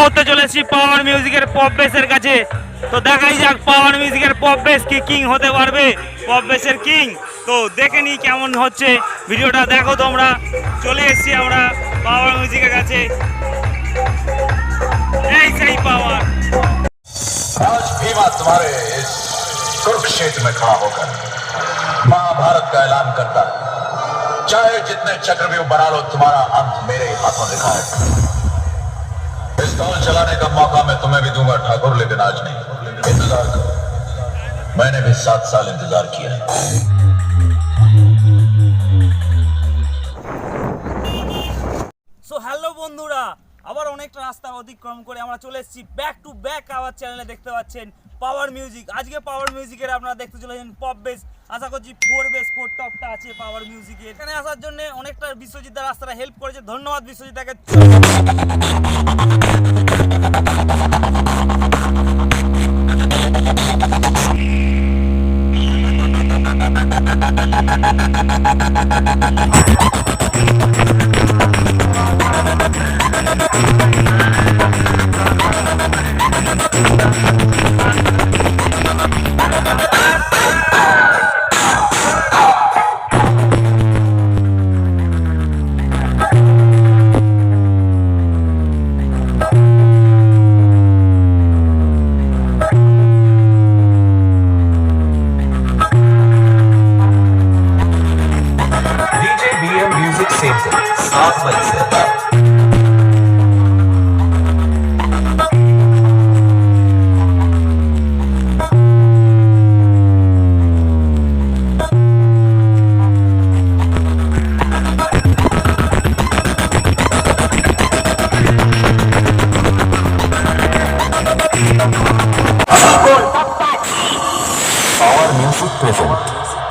মুহূর্তে চলেছি পাওয়ার মিউজিকের পপ বেসের কাছে তো দেখাই যাক পাওয়ার মিউজিকের পপ বেস কি কিং হতে পারবে পপ বেসের কিং তো দেখে নি কেমন হচ্ছে ভিডিওটা দেখো তোমরা চলে এসেছি আমরা পাওয়ার মিউজিকের কাছে এই সেই পাওয়ার आज भीमा तुम्हारे इस कुरुक्षेत्र में खड़ा होकर महाभारत का ऐलान करता है चाहे जितने चक्रव्यूह बना लो तुम्हारा अंत मेरे ही हाथों लिखा है पिस्तौल चलाने का मौका मैं तुम्हें भी दूंगा ठाकुर लेकिन आज नहीं इंतजार करो मैंने भी सात साल इंतजार किया है সো হ্যালো বন্ধুরা আবার অনেকটা রাস্তা অতিক্রম করে আমরা চলে এসেছি ব্যাক টু ব্যাক আওয়ার চ্যানেলে দেখতে পাচ্ছেন পাওয়ার মিউজিক আজকে পাওয়ার মিউজিকের আপনারা দেখতে চলেছেন পপ বেস আশা করছি ফোর বেস ফোর টপটা আছে পাওয়ার মিউজিকের এখানে আসার জন্য অনেকটা বিশ্বজিৎ দা রাস্তাটা হেল্প করেছে ধন্যবাদ বিশ্বজিৎ দাকে Thank you. halfway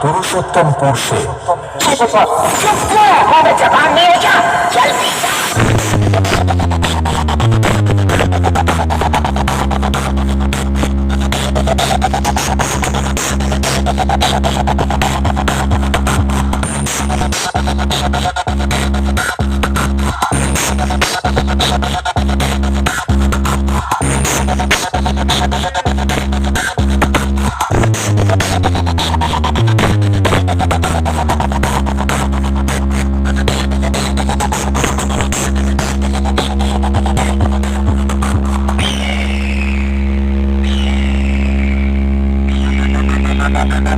প্রেজেন্ট পুরুষে জলদি Thank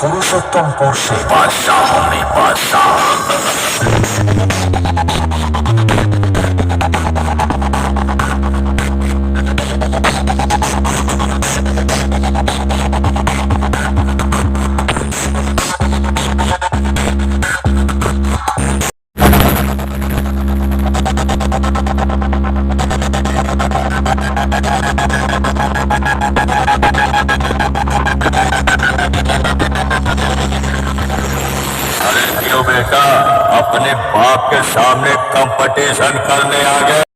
পুরুষোত্তম কোর্সে। বাদশাহ আমি বাদশাহ। क्यों बेटा अपने बाप के सामने कंपटीशन करने आ गए।